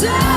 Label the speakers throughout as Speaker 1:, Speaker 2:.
Speaker 1: say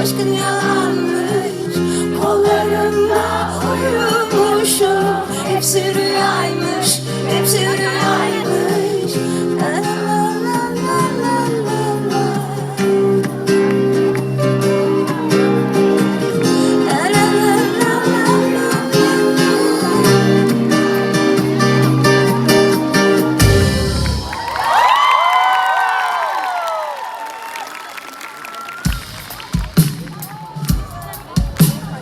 Speaker 1: Şaşkın yalanmış Kollarımda uyumuşum. Hepsi rüyaymış Hepsi rüyaymış. Ben